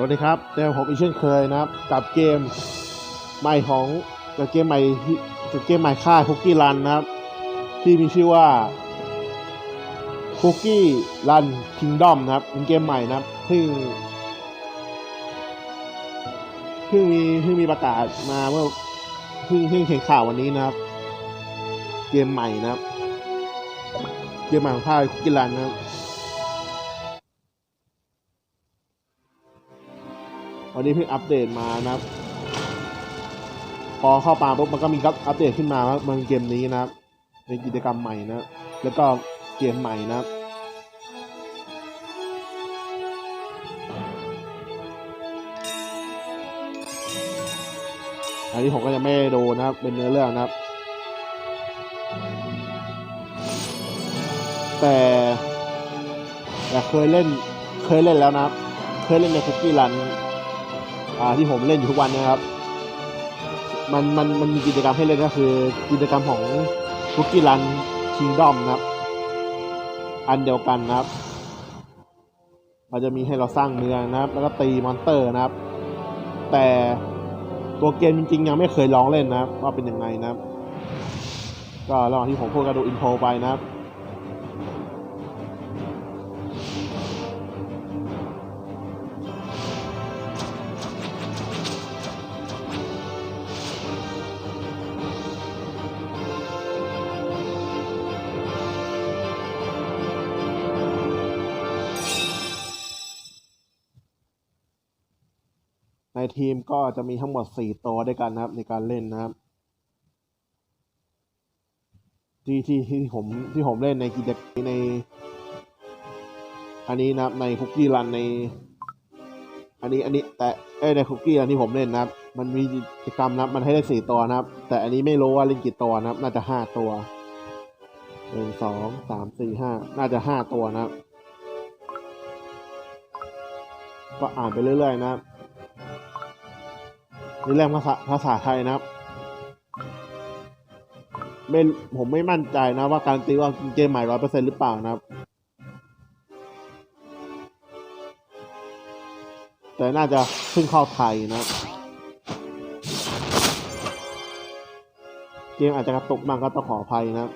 สวัสดีครับเจอผมอีกเช่นเคยนะครับ กับเกมใหม่ของกับเกมใหม่กับเกมใหม่ค่ายคุกกี้รันนะครับ ที่มีชื่อว่าคุกกี้รันคิงดอมนะครับเป็นเกมใหม่นะครับเพิ่งเพิ่งมีเพิ่งมีประกาศมาเมื่อเพิ่งเพิ่งเห็นข่าววันนี้นะครับ เกมใหม่นะครับ เกมใหม่ของค่ายคุกกี้รันนะครับ วันนี้เพิ่งอัปเดตมานะครับ พอเข้ามาปุ๊บมันก็มีอัปเดตขึ้นมาว่ามันเกมนี้นะครับเป็นกิจกรรมใหม่นะ แล้วก็เกมใหม่นะครับอันนี้ผมก็จะไม่ดูนะครับ เป็นเนื้อเรื่องนะครับ แต่แต่เคยเล่นเคยเล่นแล้วนะครับ เคยเล่นในคุกกี้รัน ที่ผมเล่นอยู่ทุกวันนะครับ มันมันมันมีกิจกรรมให้เล่นก็คือ กิจกรรมของคุกกี้รันคิงดอมนะครับ อันเดียวกันนะครับมันจะมีให้เราสร้างเมืองนะครับ แล้วก็ตีมอนเตอร์นะครับ แต่ตัวเกมจริงๆยังไม่เคยลองเล่นนะครับ ว่าเป็นยังไงนะครับ ก็ระหว่างที่ผมพูดก็ดูอินโทรไปนะครับ ทีมก็จะมีทั้งหมดสี่ตัวด้วยกันนะครับ ในการเล่นนะครับ ที่ที่ที่ผมที่ผมเล่นในกิจกรรมใน อันนี้นะครับในคุกกี้รันใน อันนี้อันนี้แต่เอ้ในคุกกี้รันที่ผมเล่นนะครับ มันมีกิจกรรมนะครับ มันให้ได้สี่ตัวนะครับ แต่อันนี้ไม่รู้ว่าเล่นกี่ตัวนะครับ น่าจะห้าตัวหนึ่งสองสามสี่ห้าน่าจะห้าตัวนะครับก็อ่านไปเรื่อยๆนะครับ นี่แรงภาษาภาษาไทยนะครับไม่ผมไม่มั่นใจนะว่าการตีว่าเกมใหม่ร้อยเปอร์เซ็นหรือเปล่านะครับ แต่น่าจะเพิ่งเข้าไทยนะครับ เกมอาจจะกระตุกมากก็ต้องขออภัยนะครับ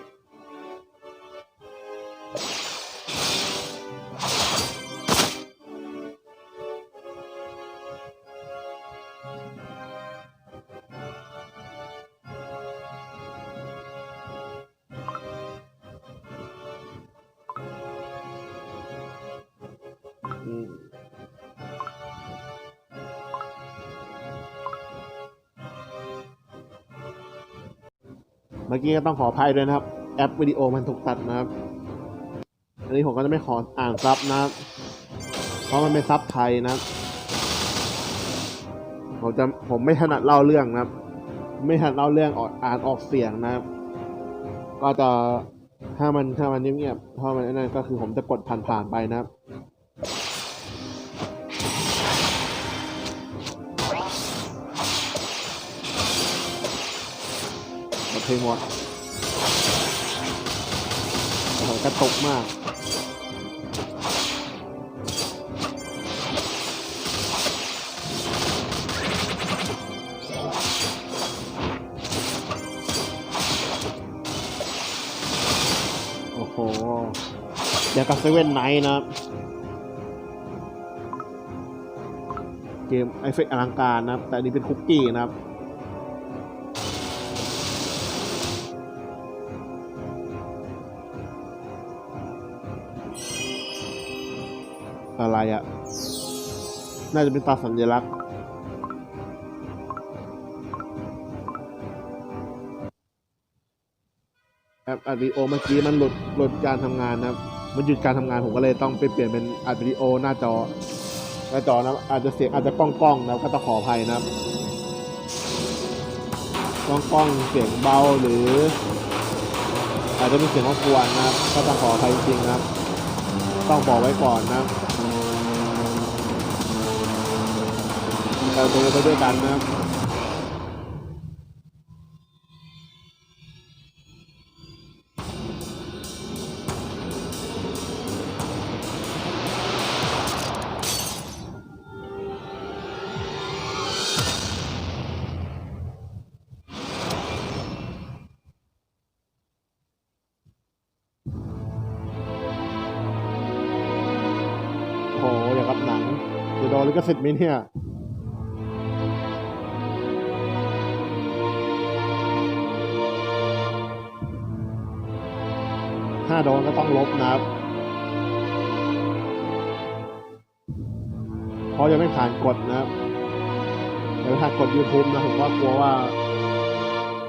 มื่อกี้ก็ต้องขออภัยด้วยนะครับ แอปวิดีโอมันถูกตัดนะครับ อันนี้ผมก็จะไม่ขออ่านซับนะครับ เพราะมันเป็นซับไทยนะครับผมจะผมไม่ถนัดเล่าเรื่องนะครับ ไม่ถนัดเล่าเรื่องออกอ่านออกเสียงนะครับ ก็จะถ้ามันถ้ามันเงียบๆถ้ามันนั่นก็คือผมจะกดผ่านๆไปนะครับ เพลงหมดโอ้โหกระตกมากโอ้โหอย่างกับเซเว่นไนท์นะเกมไอเฟกอลังการนะครับ แต่อันนี้เป็นคุกกี้นะครับ อะไรอะ่ะ น่าจะเป็นตาสัญลักษณ์ แอปอัดวิดีโอเมื่อกี้มันหลุดหลุดการทำงานนะครับ มันหยุดการทำงานผมก็เลยต้องไปเปลี่ยนเป็นอัดวิดีโอหน้าจอ หน้าจอนะอาจจะเสียงอาจจะก้องก้องนะครับก็ต้องขออภัยนะครับก้องก้องเสียงเบาหรือ อาจจะมีเสียงรบกวนนะครับ ก็ต้องขออภัยจริงๆนะครับ ต้องบอกไว้ก่อนนะครับ เราตัวไปด้วยกันนะครับโหอย่ากับหนังจะโดนลิกสิทธิ์ไหมเนี่ย ถ้าโดนก็ต้องลบนะครับเพราะยังไม่ผ่านกฎนะครับยังไม่ถ้ากด YouTube นะผมว่ากลัวว่า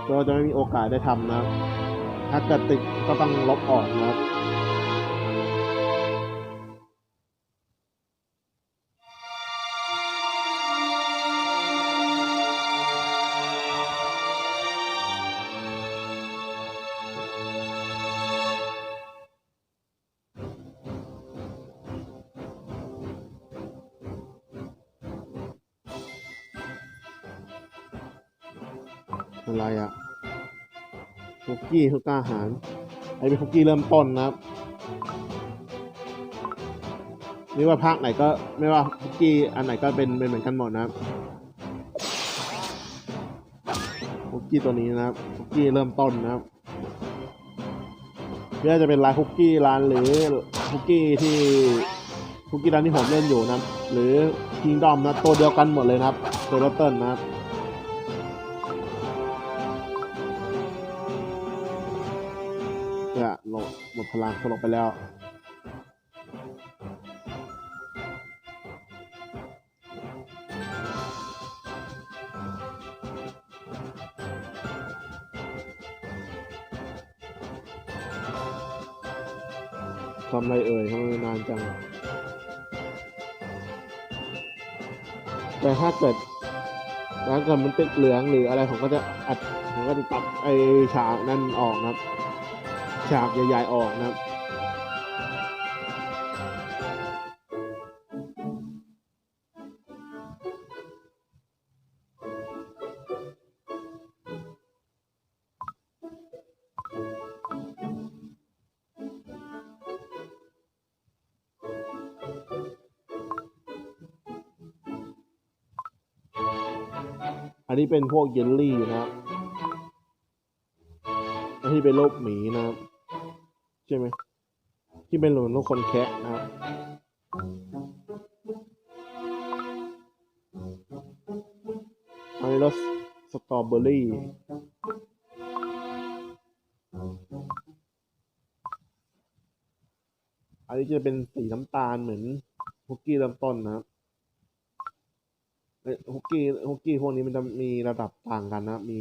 เราจะไม่มีโอกาสได้ทำนะครับ ถ้าเกิดติดก็ต้องลบออกนะครับ คุกกี้คือกล้าหารไอ้เป็นคุกกี้เริ่มต้นนะครับไม่ว่าภาคไหนก็ไม่ว่าคุกกี้อันไหนก็เป็นเป็นเหมือนกันหมดนะครับคุกกี้ตัวนี้นะครับคุกกี้เริ่มต้นนะครับไม่ว่าจะเป็นร้านคุกกี้ร้านหรือคุกกี้ที่คุกกี้ร้านที่ผมเล่นอยู่นะหรือคิงดอมนะตัวเดียวกันหมดเลยนะครับตัวเริ่มต้นนะครับ พลังสลบไปแล้วทำไรเอ่ยทำไมนานจัง แต่ถ้าเกิดถ้าเกิดมันติดเหลืองหรืออะไรผมก็จะอัดผมก็จะตัดไอฉากนั่นออกนะครับ ฉากใหญ่ๆออกนะครับอันนี้เป็นพวกเยลลี่นะครับอันที่เป็นโรูปหมีนะครับ ใช่ไหมที่เป็นเหมือนลูกคนแคะนะครับอันนี้รสสตรอเบอรี่อันนี้จะเป็นสีน้ำตาลเหมือนคุกกี้เริ่มต้นนะครับฮุกกี้คุกกี้พวกนี้มันจะมีระดับต่างกันนะ มี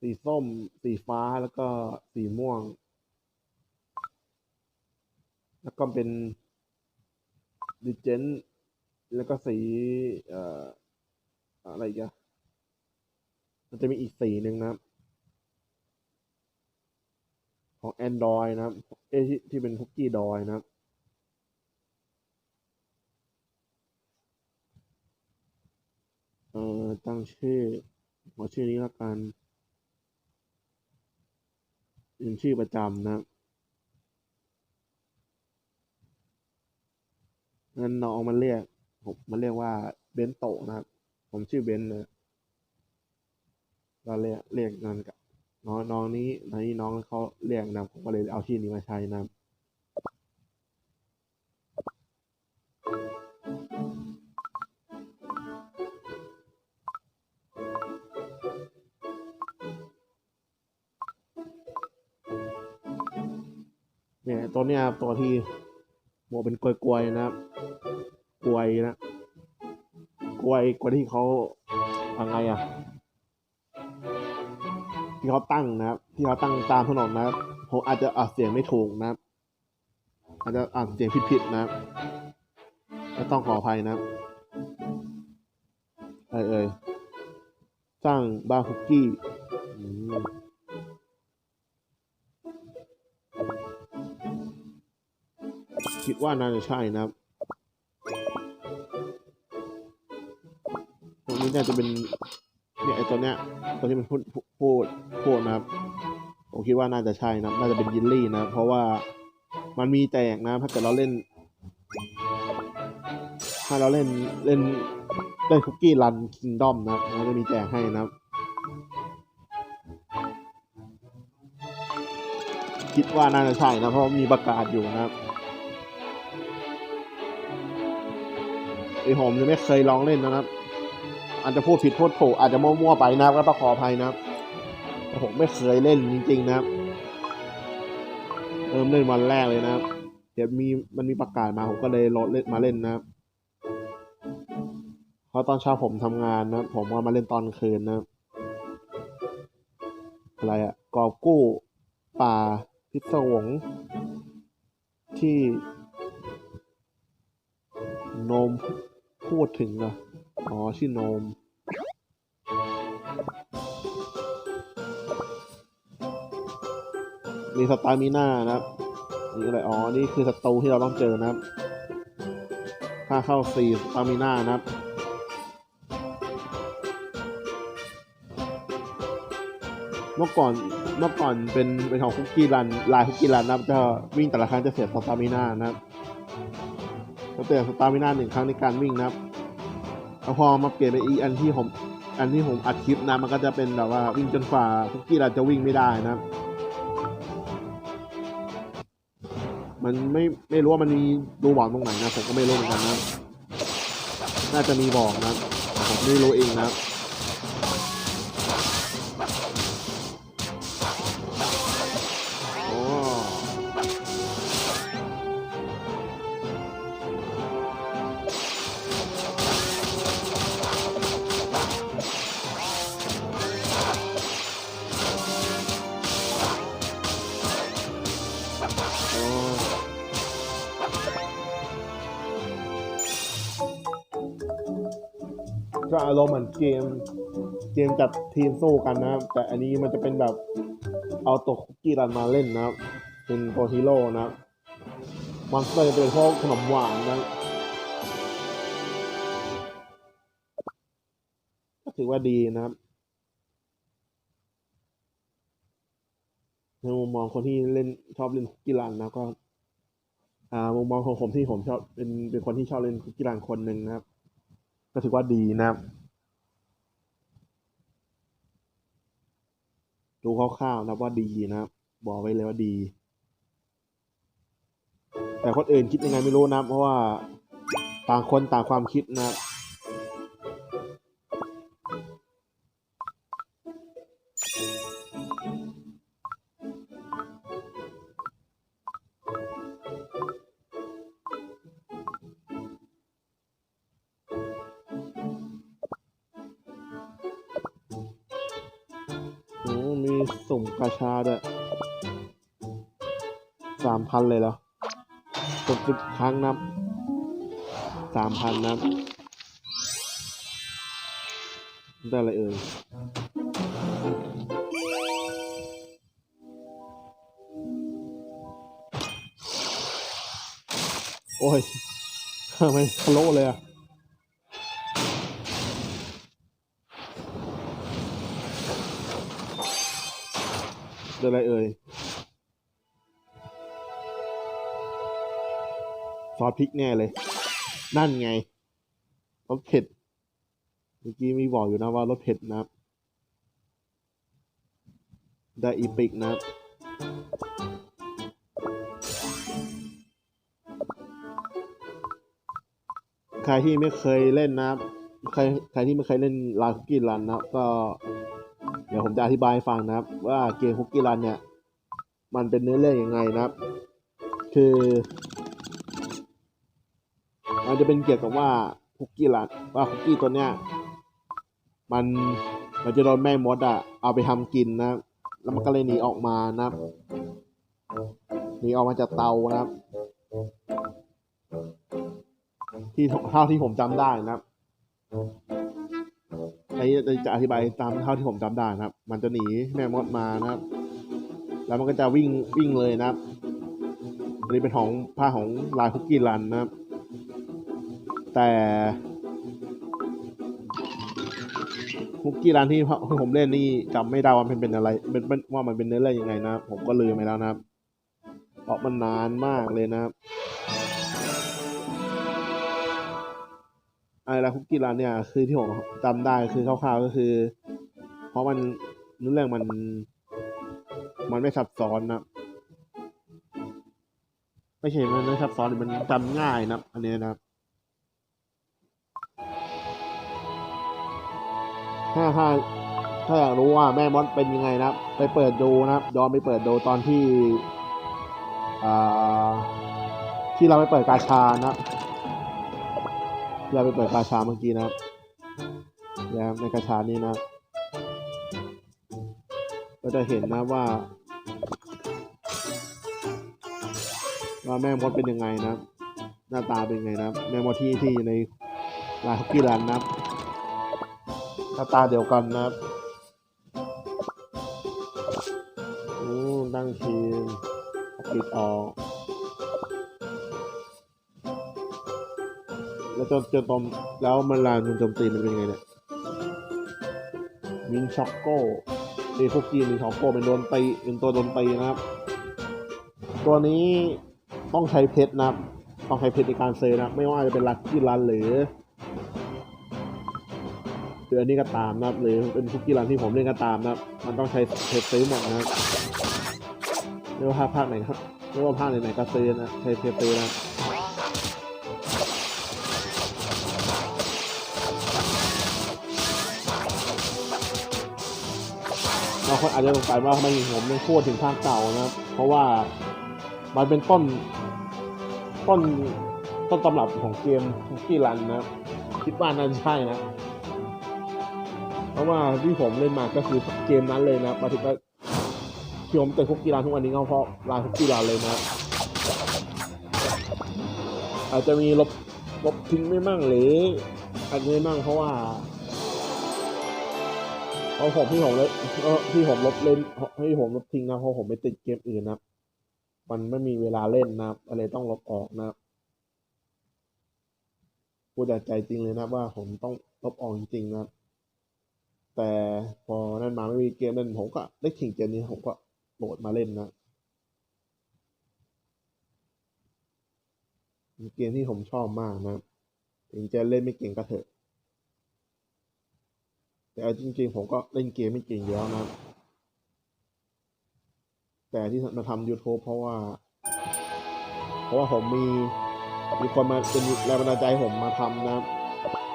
สีส้ม สีฟ้าแล้วก็สีม่วง แล้วก็เป็นดิเจนแล้วก็สีเอ่ออะไรอีกันมันจะมีอีกสีหนึ่งนะครับ ของ Android นะครับเอที่ที่เป็นคุกกี้ดอยนะครับ เอ่อตั้งชื่อขอชื่อนี้แล้วกันเป็นชื่อประจำนะครับ เงั้นน้องมันเรียกผมมันเรียกว่าเบนโตนะครับ ผมชื่อเบนนะเราเรียกเรียกนั่นกับน้องน้องนี้น้องนี้น้องเขาเรียกนะผมก็เลยเอาชื่อนี้มาใช้นะเนี่ยตัวเนี้ยตัวที่ หมวกเป็นกลวยๆนะครับกลวยนะกลวยกว่าที่เขายังไงอะที่เขาตั้งนะครับ ที่เขาตั้งตามถนนนะครับผมอาจจะอ่านเสียงไม่ถูกนะครับ อาจจะอ่านเสียงผิดๆนะครับก็ต้องขออภัยนะครับเอ่ยสร้างบาร์คุกกี้ คิดว่าน่าจะใช่นะครับตรงนี้น่าจะเป็นเนี่ยไอตัวเนี้ยตัวที่มันพูดพูดพูดนะครับผมคิดว่าน่าจะใช่นะน่าจะเป็นยินลี่นะ เพราะว่ามันมีแจกนะถ้าเกิดเราเล่น ถ้าเราเล่นเล่นเล่นคุกกี้รันคิงดอมนะมันจะมีแจกให้นะครับคิดว่าน่าจะใช่นะ เพราะมีประกาศอยู่นะครับ ไอ้ผมยังไม่เคยลองเล่นนะครับ อาจจะพูดผิดพูดถูกอาจจะมั่วๆไปนะครับก็ต้องขออภัยนะครับผมไม่เคยเล่นจริง ๆ นะครับเริ่มเล่นวันแรกเลยนะครับ เดี๋ยวมีมันมีประกาศมาผมก็เลยลดเล่นมาเล่นนะครับเพราะตอนเช้าผมทำงานนะผมก็มาเล่นตอนคืนนะครับอะไรอะกอบกู้ ป่าพิศวง ที่ นม พูดถึงเหรอ อ๋อชื่อโนม มีสตามิน่านะครับ นี่อะไร อ๋อ นี่คือศัตรูที่เราต้องเจอนะครับค่าเข้าสี่สตามิน่านะครับเมื่อก่อนเมื่อก่อนเป็นเป็นของคุกกี้รันลายคุกกี้รันนะครับจะวิ่งแต่ละครั้งจะเสียสตามิน่านะครับ จะเสียสตามินาหนึ่งครั้งในการวิ่งนะครับแล้วพอมาเปลี่ยนเป็นอีอันที่ผมอันที่ผมอัดคลิปนะมันก็จะเป็นแบบว่าวิ่งจนฝ่าคุกกี้เราจะวิ่งไม่ได้นะมันไม่ไม่รู้ว่ามันมีรูบอกตรงไหนนะผมก็ไม่รู้เหมือนกันนะ น่าจะมีบอกนะผมไม่รู้เองนะ ก็อารมณ์เหมือนเกม เกมจัดทีมสู้กันนะครับ แต่อันนี้มันจะเป็นแบบเอาตัวคุกกี้รันมาเล่นนะครับ เป็นตัวฮีโร่นะครับมอนสเตอร์จะเป็นพวกขนมหวานนะก็ถือว่าดีนะครับในมุมมองคนที่เล่นชอบเล่นคุกกี้รันนะก็ อ่ามุมมองของผมที่ผมชอบเป็นเป็นคนที่ชอบเล่นคุกกี้รันคนหนึ่งนะครับ ก็ถือว่าดีนะครับ ดูคร่าวๆนะว่าดีนะครับ บอกไว้เลยว่าดี แต่คนอื่นคิดยังไงไม่รู้นะครับเพราะว่าต่างคนต่างความคิดนะครับ สุ่มกาชาด้วยสามพันเลยเหรอสุ่มสิบครั้งนับสามพันนับได้อะไรเอ่ยโอ้ยทำไมทะโลเลยอะ ได้อะไรเอ่ยซอสพริกแน่เลย นั่นไงรสเผ็ด เมื่อกี้มีบอกอยู่นะว่ารสเผ็ดนะครับ ได้อีปิกนะครับใครที่ไม่เคยเล่นนะครับใครใครที่ไม่เคยเล่นลาคุกกี้รันนะครับก็ เดี๋ยวผมจะอธิบายฟังนะครับ ว่าเกมคุกกี้รันเนี่ย มันเป็นเนื้อเรื่องยังไงนะครับ คือมันจะเป็นเกี่ยวกับว่าคุกกี้รันว่าคุกกี้ตัวเนี้ยมันมันจะโดนแม่มดอะเอาไปทำกินนะแล้วมันก็เลยหนีออกมานะครับหนีออกมาจากเตานะครับ ที่เท่าที่ผมจำได้นะครับ อันนี้จะอธิบายตามเท่าที่ผมจำได้นะครับ มันจะหนีแม่มดมานะครับ แล้วมันก็จะวิ่งวิ่งเลยนะครับอันนี้เป็นของผ้าของลายคุกกี้รันนะครับ แต่คุกกี้รันที่ผมเล่นนี่จำไม่ได้ว่ามันเป็นอะไรเป็นว่ามันเป็นเนื้อเรื่องยังไงนะครับผมก็ลืมไปแล้วนะครับ เพราะมันนานมากเลยนะครับ ไอราคุกกี้ร้านเนี่ยคือที่ผมจำได้คือคร่าวๆก็คือ เพราะมันนื้อเรื่องมัน มันไม่ซับซ้อนนะไม่ใช่มันไม่ซับซ้อนมันจำง่ายนะอันนี้นะถ้าถ้าถ้าอยากรู้ว่าแม่มดเป็นยังไงนะไปเปิดดูนะยอมไปเปิดดูตอนที่ที่เราไปเปิดกาชานะ ที่เราไปเปิดกาชาเมื่อกี้นะครับนะครับในกาชานี้นะ ก็จะเห็นนะว่า ว่าแม่มดเป็นยังไงนะหน้าตาเป็นยังไงนะแม่มดที่ที่อยู่ในร้านคุกกี้รันนะหน้าตาเดียวกันนะครับอืมตั้งทีมปิดออก จนจนตมแล้วมันลานมันโจมตีมันเป็นยังไงเนี่ยมินช็อกโก้เอคุกกี้มินช็อกโก้เป็นโดนตีเป็นตัวโดนตีนะครับ ตัวนี้ต้องใช้เพชรนะครับ ต้องใช้เพชรในการเซอร์นะไม่ว่าจะเป็นลัคกี้รันหรือหรืออันนี้ก็ตามนะครับหรือเป็นคุกกี้รันที่ผมเล่นก็ตามนะครับ มันต้องใช้เพชรซื้อหมดนะครับไม่ว่าภาคไหนครับไม่ว่าภาคไหนๆก็ซื้อนะใช้เพชรซื้อนะ คนอาจจะสงสัยว่าทำไมผมยังพูดถึงภาคเก่านะครับ เพราะว่ามันเป็นต้น ต้นต้นตำรับของเกมคุกกี้รันนะครับ คิดว่าน่าจะใช่นะ เพราะว่าที่ผมเล่นมาก็คือเกมนั้นเลยนะมาถึงก็ที่ผมเติมคุกกี้รันทุกวันนี้ก็เพราะร้านคุกกี้รันเลยนะ อาจจะมีลบลบทิ้งไม่มั่งหรืออาจจะไม่มั่งเพราะว่า เพราผมที่ผมเล่นเอ่อที่ผมลบเล่นที่ผมลบทิ้งนะเพราะผมไปติดเกมอื่นนะมันไม่มีเวลาเล่นนะอะไรต้องลบออกนะพูดจากใจจริงเลยนะว่าผมต้องลบออกจริงๆนะแต่พอนั่นมาไม่มีเกมเล่นผมก็ได้ทิ้งเกมนี้ผมก็โหลดมาเล่นนะเกมที่ผมชอบมากนะถึงจะเล่นไม่เก่งก็เถอะ แต่จริงๆผมก็เล่นเกมไม่เก่งอยู่แล้วนะ แต่ที่มาทำ YouTube เพราะว่า เพราะว่าผมมีมีคนมาเป็นแรงบันดาลใจผมมาทำนะ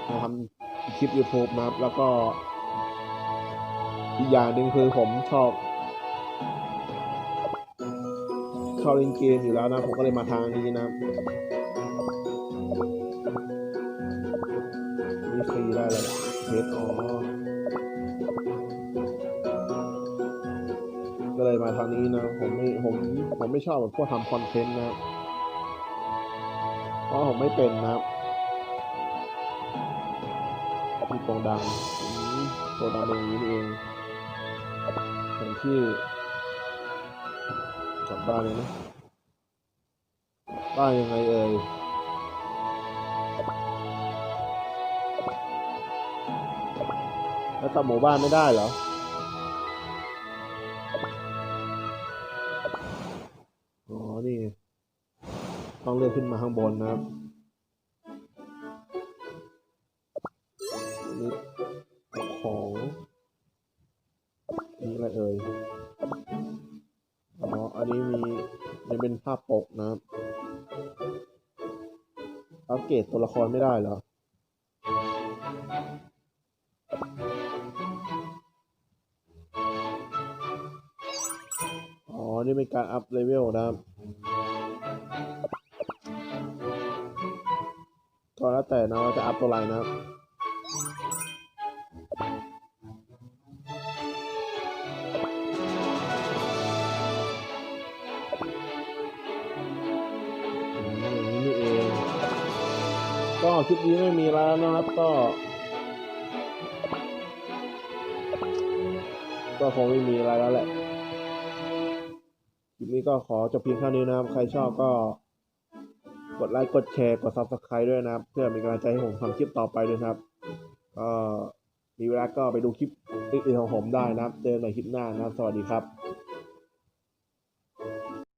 มาทำคลิป YouTube นะครับ แล้วก็ อีกอย่างหนึ่งคือผมชอบ ชอบเล่นเกมอยู่แล้วนะ ผมก็เลยมาทางนี้นะครับนี่ฟรีได้เลยเพชรอ๋อ มาทางนี้นะ ผมไม่ผมผมไม่ชอบแบบพวกทำคอนเทนต์นะเพราะผมไม่เป็นนะครับมีโปรงดังโปรงดังเป็นอย่างนี้นี่เองแผนที่กลับบ้านเลยนะบ้านยังไงเอ่ยแล้วกลับหมู่บ้านไม่ได้เหรอ นี่ต้องเลื่อนขึ้นมาข้างบนนะครับนี่ของนี่อะไรเอ่ยอ๋ออันนี้มีมันเป็นภาพปกนะครับอัปเกรดตัวละครไม่ได้เหรออ๋อ นี่เป็นการอัพเลเวลนะครับ แล้วแต่นะว่าจะอัพตัวอะไรนะครับนี้นี่เองก็คลิปนี้ไม่มีแล้วนะครับก็ ก็คงไม่มีอะไรแล้วแหละคลิปนี้ก็ขอจบเพียงเท่านี้นะครับ ใครชอบก็ กดไลค์กดแชร์กด subscribe ด้วยนะครับ เพื่อเป็นกำลังใจให้ผมทำคลิปต่อไปด้วยนะครับก็มีเวลาก็ไปดูคลิปอื่นๆของผมได้นะครับ เจอกันใหม่คลิปหน้านะครับ สวัสดีครับ